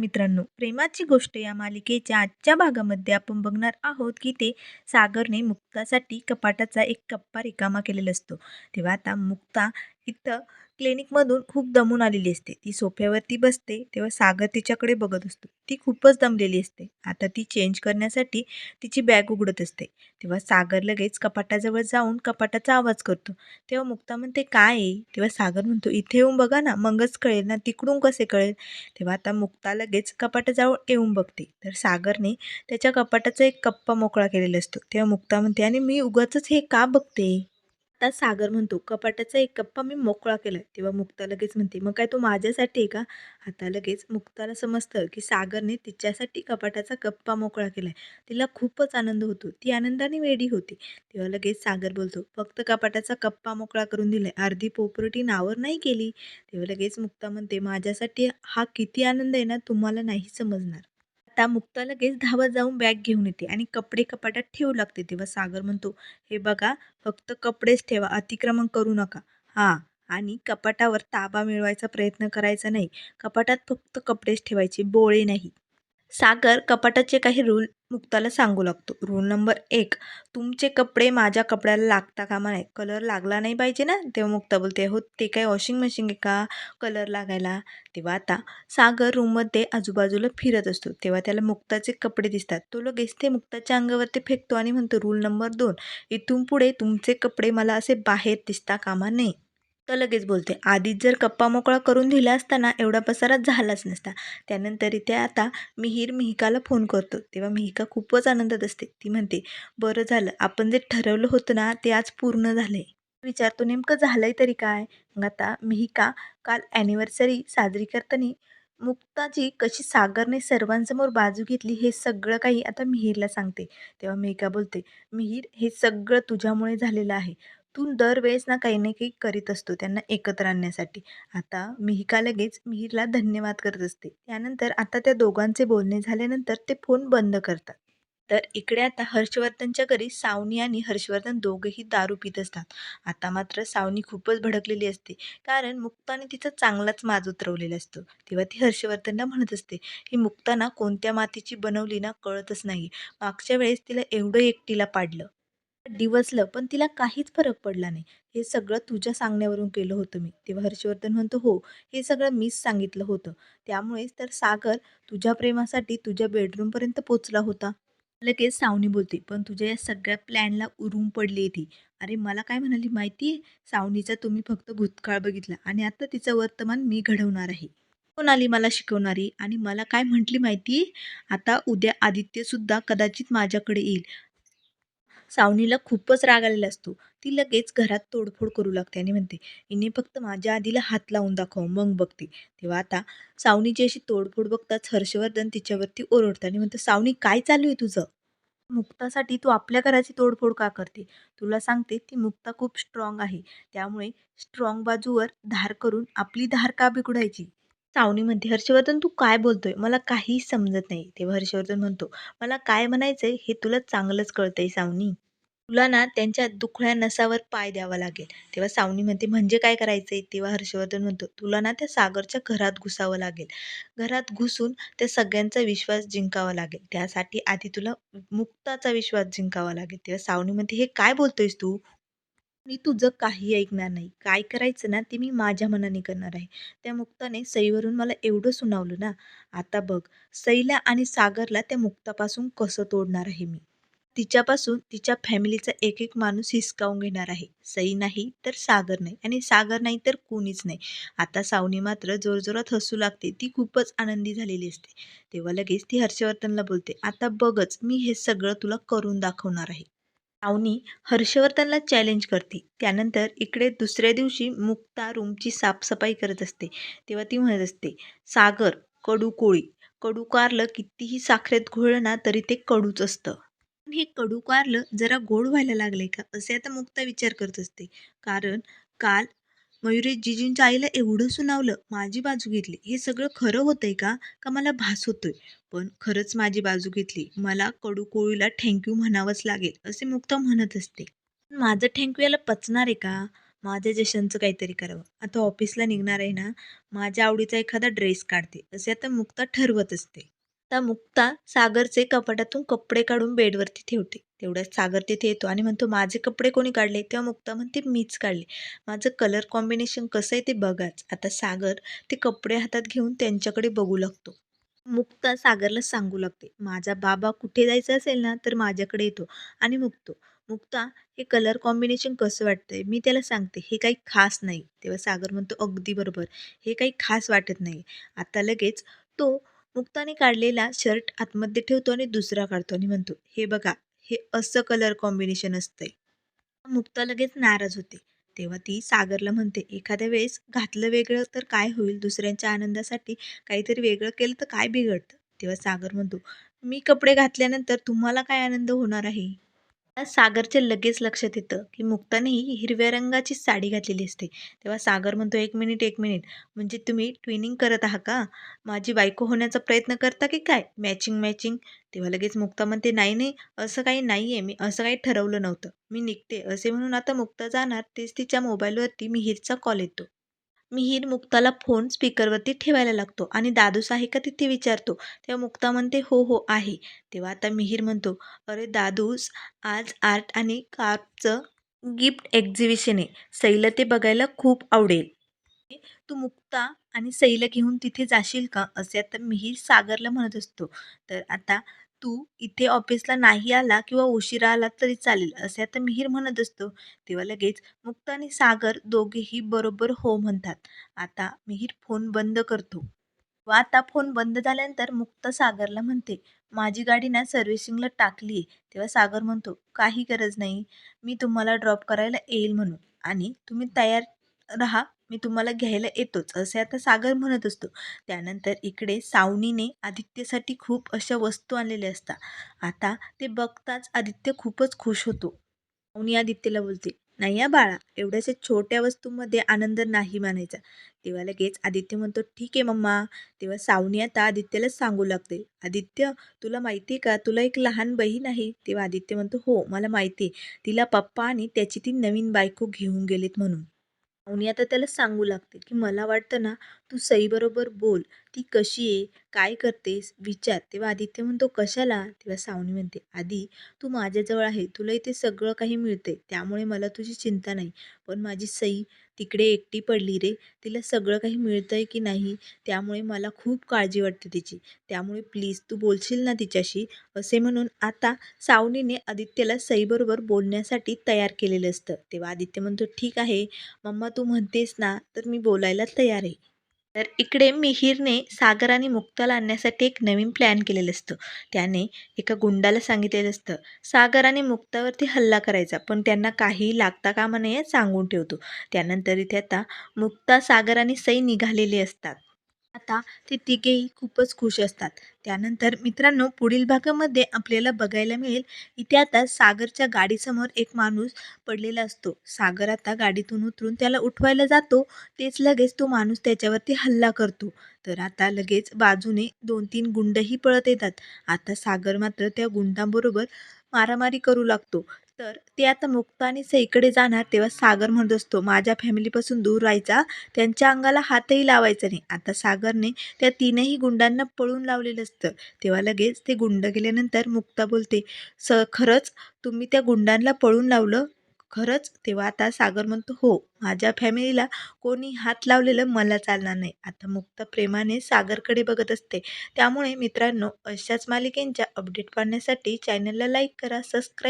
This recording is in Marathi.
मित्रांनो प्रेमाची गोष्ट या मालिकेच्या आजच्या भागामध्ये आपण बघणार आहोत की ते सागरने मुक्तासाठी कपाटाचा एक कप्पा रिकामा केलेला असतो. तेव्हा आता मुक्ता इथं क्लिनिकमधून खूप दमून आलेली असते. ती सोफ्यावरती बसते तेव्हा सागर तिच्याकडे बघत असतो. ती खूपच दमलेली असते. आता ती चेंज करण्यासाठी तिची बॅग उघडत असते. तेव्हा सागर लगेच कपाटाजवळ जाऊन कपाटाचा आवाज करतो. तेव्हा मुक्ता म्हणते काय आहे? तेव्हा सागर म्हणतो इथे येऊन बघा ना मगच कळेल ना तिकडून कसे कळेल? तेव्हा आता मुक्ता लगेच कपाटाजवळ येऊन बघते. तर सागरने त्याच्या कपाटाचा एक कप्पा मोकळा केलेला असतो. तेव्हा मुक्ता म्हणते आणि मी उगाचच हे का बघते? आता सागर म्हणतो कपाटाचा एक कप्पा मी मोकळा केला तेव्हा मुक्ता लगेच म्हणते मग काय तो माझ्यासाठी आहे का? आता लगेच मुक्ताला समजतं की सागरने तिच्यासाठी कपाटाचा कप्पा मोकळा केलाय. तिला खूपच आनंद होतो. ती आनंदाने वेडी होती. तेव्हा लगेच सागर बोलतो फक्त कपाटाचा कप्पा मोकळा करून दिलाय. अर्धी पोपरटी नावर नाही केली. तेव्हा लगेच मुक्ता म्हणते माझ्यासाठी हा किती आनंद आहे ना तुम्हाला नाही समजणार. आता मुक्ता लगेच धावत जाऊन बॅग घेऊन येते आणि कपडे कपाटात ठेवू लागते. तेव्हा सागर म्हणतो हे बघा फक्त कपडेच ठेवा अतिक्रमण करू नका. हां आणि कपाटावर ताबा मिळवायचा प्रयत्न करायचा नाही. कपाटात फक्त कपडेच ठेवायचे बोळे नाही. सागर कपाटाचे काही रूल मुक्ताला सांगू लागतो. रूल नंबर एक तुमचे कपडे माझ्या कपड्याला लागता कामा नाही कलर लागला नाही पाहिजे ना? तेव्हा मुक्ता बोलते हो ते काय वॉशिंग मशीन आहे का? कलर लागायला. तेव्हा आता सागर रूममध्ये आजूबाजूला फिरत असतो. तेव्हा त्याला मुक्ताचे कपडे दिसतात. तो लगेच ते मुक्ताच्या अंगावरती फेकतो आणि म्हणतो रूल नंबर दोन इथून पुढे तुमचे कपडे मला असे बाहेर दिसता कामा नये. तर लगेच बोलते आधीच जर कप्पा मोकळा करून दिला असताना एवढा पसारा झालाच नसता. त्यानंतर इथे आता मिहीर मिहिकाला फोन करतो. तेव्हा मिहिका खूपच आनंदात असते. ती म्हणते बरं झालं. आपण जे ठरवलं होतं ना ते आज पूर्ण झालंय. विचारतो नेमकं झालंय तरी काय? मग आता मिहिका काल ॲनिव्हर्सरी साजरी करताना मुक्ताची कशी सागरने सर्वांसमोर बाजू घेतली हे सगळं काही आता मिहीरला सांगते. तेव्हा मिहिका बोलते मिहीर हे सगळं तुझ्यामुळे झालेलं आहे. तू दरवेळेस ना काही ना काही करीत असतो त्यांना एकत्र आणण्यासाठी. आता मिहिका लगेच मिहिरला धन्यवाद करत असते. त्यानंतर आता त्या दोघांचे बोलणे झाल्यानंतर ते फोन बंद करतात. तर इकडे आता हर्षवर्धनच्या घरी सावनी आणि हर्षवर्धन दोघेही दारू पित असतात. आता मात्र सावनी खूपच भडकलेली असते. कारण मुक्ताने तिचा चांगलाच माज उतरवलेला असतो. तेव्हा ती हर्षवर्धनला म्हणत असते ही मुक्ताना कोणत्या मातीची बनवली ना कळतच नाही. मागच्या वेळेस तिला एवढं एकटीला पाडलं. डिवचलं पण तिला काहीच फरक पडला नाही. हे सगळं तुझ्या सांगण्यावरून केलं होतं मी. तेव्हा हर्षवर्धन म्हणतो हो हे सगळं मीच सांगितलं होतं. त्यामुळेच तर सागर तुझ्या प्रेमासाठी तुझ्या बेडरूमपर्यंत पोचला होता. लगेच सावनी बोलते पण तुझ्या या सगळ्या प्लॅनला उरून पडली ती. अरे मला काय म्हणाली माहिती आहे? सावनीचा तुम्ही फक्त भूतकाळ बघितला आणि आता तिचं वर्तमान मी घडवणार आहे. कोण आली मला शिकवणारी? आणि मला काय म्हटली माहिती आता उद्या आदित्यसुद्धा कदाचित माझ्याकडे येईल. सावनीला खूपच राग आलेला असतो. ती लगेच घरात तोडफोड करू लागते आणि म्हणते हिने फक्त माझ्या आधीला हात लावून दाखव मग बघते. तेव्हा आता सावनीची अशी तोडफोड बघताच हर्षवर्धन तिच्यावरती ओरडतं आणि म्हणतं सावनी काय चालू आहे तुझं? मुक्तासाठी तू आपल्या घराची तोडफोड का करते? तुला सांगते ती मुक्ता खूप स्ट्रॉंग आहे. त्यामुळे स्ट्रॉंग बाजूवर धार करून आपली धार का बिघडायची? सावनी म्हणते हर्षवर्धन तू काय बोलतोय? मला काहीच समजत नाही. तेव्हा हर्षवर्धन म्हणतो मला काय म्हणायचंय हे तुला चांगलंच कळतंय सावनी. तुला ना त्यांच्या दुखळ्या नसावर पाय द्यावा लागेल. तेव्हा सावनी म्हणते म्हणजे काय करायचंय? तेव्हा हर्षवर्धन म्हणतो तुला ना त्या सागरच्या घरात घुसावं लागेल. घरात घुसून त्या सगळ्यांचा विश्वास जिंकावा लागेल. त्यासाठी आधी तुला मुक्ताचा विश्वास जिंकावा लागेल. तेव्हा सावनी म्हणते हे काय बोलतोयस तू? मी तुझं काही ऐकणार नाही. काय करायचं ना ते मी माझ्या मनाने करणार आहे. त्या मुक्ताने सईवरून मला एवढं सुनावलं ना. आता बघ सईला आणि सागरला त्या मुक्तापासून कसं तोडणार आहे मी? तिच्यापासून तिच्या फॅमिलीचा एक एक माणूस हिसकावून घेणार आहे. सई नाही तर सागर नाही आणि सागर नाही तर कोणीच नाही. आता सावनी मात्र जोरजोरात हसू लागते. ती खूपच आनंदी झालेली असते. तेव्हा लगेच ती हर्षवर्धनला बोलते आता बघच मी हे सगळं तुला करून दाखवणार आहे. सावनी हर्षवर्धनला चॅलेंज करते. त्यानंतर इकडे दुसऱ्या दिवशी मुक्ता रूमची साफसफाई करत असते. तेव्हा ती म्हणत असते सागर कडू कोळी. कडू कारलं कितीही साखरेत घोळलं ना तरी ते कडूच असतं. पण हे कडू कारलं जरा गोड व्हायला लागले का? असे आता मुक्ता विचार करत असते. कारण काल मयुरी जीजींच्या आईला एवढं सुनावलं माझी बाजू घेतली. हे सगळं खरं होतंय का? का मला भास होतोय? पण खरंच माझी बाजू घेतली. मला कडू कोळीला थँक्यू म्हणावंच लागेल असे मुक्ता म्हणत असते. माझं थँक्यू याला पचणार आहे का? माझ्या जशांचं काहीतरी करावं. आता ऑफिसला निघणार आहे ना माझ्या आवडीचा एखादा ड्रेस काढते. असे आता मुक्ता ठरवत असते. आता मुक्ता सागरचे कपाटातून कपडे काढून बेडवरती ठेवते. तेवढ्यात सागर तिथे येतो आणि म्हणतो माझे कपडे कोणी काढले? तेव्हा मुक्ता म्हणते मीच काढले. माझं कलर कॉम्बिनेशन कसं आहे ते बघाच. आता सागर ते कपडे हातात घेऊन त्यांच्याकडे बघू लागतो. मुक्ता सागरला सांगू लागते माझा बाबा कुठे जायचं असेल ना तर माझ्याकडे येतो. आणि मुक्तो मुक्ता हे कलर कॉम्बिनेशन कसं वाटतंय? मी त्याला सांगते हे काही खास नाही. तेव्हा सागर म्हणतो अगदी बरोबर. हे काही खास वाटत नाही. आता लगेच तो मुक्ताने काढलेला शर्ट आतमध्ये ठेवतो आणि दुसरा काढतो आणि म्हणतो हे बघा हे असं कलर कॉम्बिनेशन असतंय. मुक्ता लगेच नाराज होते. तेव्हा ती सागरला म्हणते एखाद्या वेळेस घातलं वेगळं तर काय होईल? दुसऱ्यांच्या आनंदासाठी काहीतरी वेगळं केलं तर काय बिघडतं? तेव्हा सागर म्हणतो मी कपडे घातल्यानंतर तुम्हाला काय आनंद होणार आहे? सागरच्या लगेच लक्षात येतं की मुक्ताने ही हिरव्या रंगाची साडी घातलेली असते. तेव्हा सागर म्हणतो एक मिनिट एक मिनिट. म्हणजे तुम्ही ट्विनिंग करत आहात का? माझी बायको होण्याचा प्रयत्न करता की काय? Matching matching. तेव्हा लगेच मुक्ता म्हणते नाही नाही. असं काही नाही आहे मी असं काही ठरवलं नव्हतं. मी निघते. असे म्हणून आता मुक्ता जाणार तेच तिच्या मोबाईलवरती मिहीरचा कॉल येतो. मिहीर मुक्ताला फोन स्पीकरवरती ठेवायला लागतो आणि दादूस आहे का तिथे विचारतो. तेव्हा मुक्ता म्हणते हो हो आहे. तेव्हा आता मिहीर म्हणतो अरे दादूस आज आर्ट आणि कार्पचं गिफ्ट एक्झिबिशन आहे सईला ते बघायला खूप आवडेल. तू मुक्ता आणि सईला घेऊन तिथे जाशील का? असे आता मिहीर सागरला म्हणत असतो. तर आता तू इथे ऑफिसला नाही आला किंवा उशिरा आला तरी चालेल असे आता मिहीर म्हणत असतो. तेव्हा लगेच मुक्त आणि सागर दोघेही बरोबर हो म्हणतात. आता मिहीर फोन बंद करतो. व आता फोन बंद झाल्यानंतर मुक्त सागरला म्हणते माझी गाडी ना सर्व्हिसिंगला टाकली आहे तेव्हा सागर म्हणतो काही गरज नाही. मी तुम्हाला ड्रॉप करायला येईल म्हणून. आणि तुम्ही तयार राहा मी तुम्हाला घ्यायला येतोच असे आता सागर म्हणत असतो. त्यानंतर इकडे सावनीने आदित्यसाठी खूप अशा वस्तू आणलेल्या असतात. आता ते बघताच आदित्य खूपच खुश होतो. सावनी आदित्यला बोलते नाही या बाळा एवढ्याशा छोट्या वस्तूंमध्ये आनंद नाही मानायचा. तेव्हा लगेच आदित्य म्हणतो ठीक आहे मम्मा. तेव्हा सावनी आता आदित्यला सांगू लागते आदित्य तुला माहिती आहे का? तुला एक लहान बहीण आहे. तेव्हा आदित्य म्हणतो हो मला माहिती आहे. तिला पप्पा आणि त्याची ती नवीन बायको घेऊन गेलीत म्हणून. सावनी आता त्याला सांगू लागते की मला वाटतं ना तू सईबरोबर बोल. ती कशी आहे? काय करतेस? विचार. तेव्हा आदित्य म्हणतो कशाला? तेव्हा सावनी म्हणते आधी तू माझ्याजवळ आहे. तुला इथे सगळं काही मिळते त्यामुळे मला तुझी चिंता नाही. पण माझी सई तिकडे एकटी पडली रे तिला सगळं काही मिळतं आहे की नाही त्यामुळे मला खूप काळजी वाटते तिची. त्यामुळे प्लीज तू बोलशील ना तिच्याशी असे म्हणून आता सावनीने आदित्यला सईबरोबर बोलण्यासाठी तयार केलेलं असतं. तेव्हा आदित्य म्हणतो ठीक आहे मम्मा तू म्हणतेस ना तर मी बोलायला तयार आहे. तर इकडे मिहीरने सागर आणि मुक्ताला आणण्यासाठी एक नवीन प्लॅन केलेलं असतं. त्याने एका गुंडाला सांगितलेलं असतं सागर आणि मुक्तावरती हल्ला करायचा पण त्यांना काही लागता कामा नये सांगून ठेवतो. त्यानंतर इथे आता मुक्ता सागर आणि सई निघालेले असतात. आता ते तिघेही खूपच खुश असतात. त्यानंतर मित्रांनो पुढील भागामध्ये आपल्याला बघायला मिळेल इथे आता सागरच्या गाडीसमोर एक माणूस पडलेला असतो. सागर आता गाडीतून उतरून त्याला उठवायला जातो. तेच लगेच तो माणूस त्याच्यावरती हल्ला करतो. तर आता लगेच बाजूने दोन तीन गुंडही पळत येतात. आता सागर मात्र त्या गुंडांबरोबर मारामारी करू लागतो. तर ते आता मुक्ता आणि सईकडे जाणार तेव्हा सागर म्हणत असतो माझ्या फॅमिलीपासून दूर राहायचा त्यांच्या अंगाला हातही लावायचा नाही. आता सागरने त्या तीनही गुंडांना पळून लावलेलं असतं. तेव्हा लगेच ते गुंड गेल्यानंतर मुक्ता बोलते स खरंच तुम्ही त्या गुंडांना पळून लावलं? खरंच? तेव्हा आता सागर म्हणतो हो माझ्या फॅमिलीला कोणी हात लावलेलं मला चालणार नाही. आता मुक्ता प्रेमाने सागरकडे बघत असते. त्यामुळे मित्रांनो अशाच मालिकेंच्या अपडेट पाहण्यासाठी चॅनलला लाईक करा सबस्क्राईब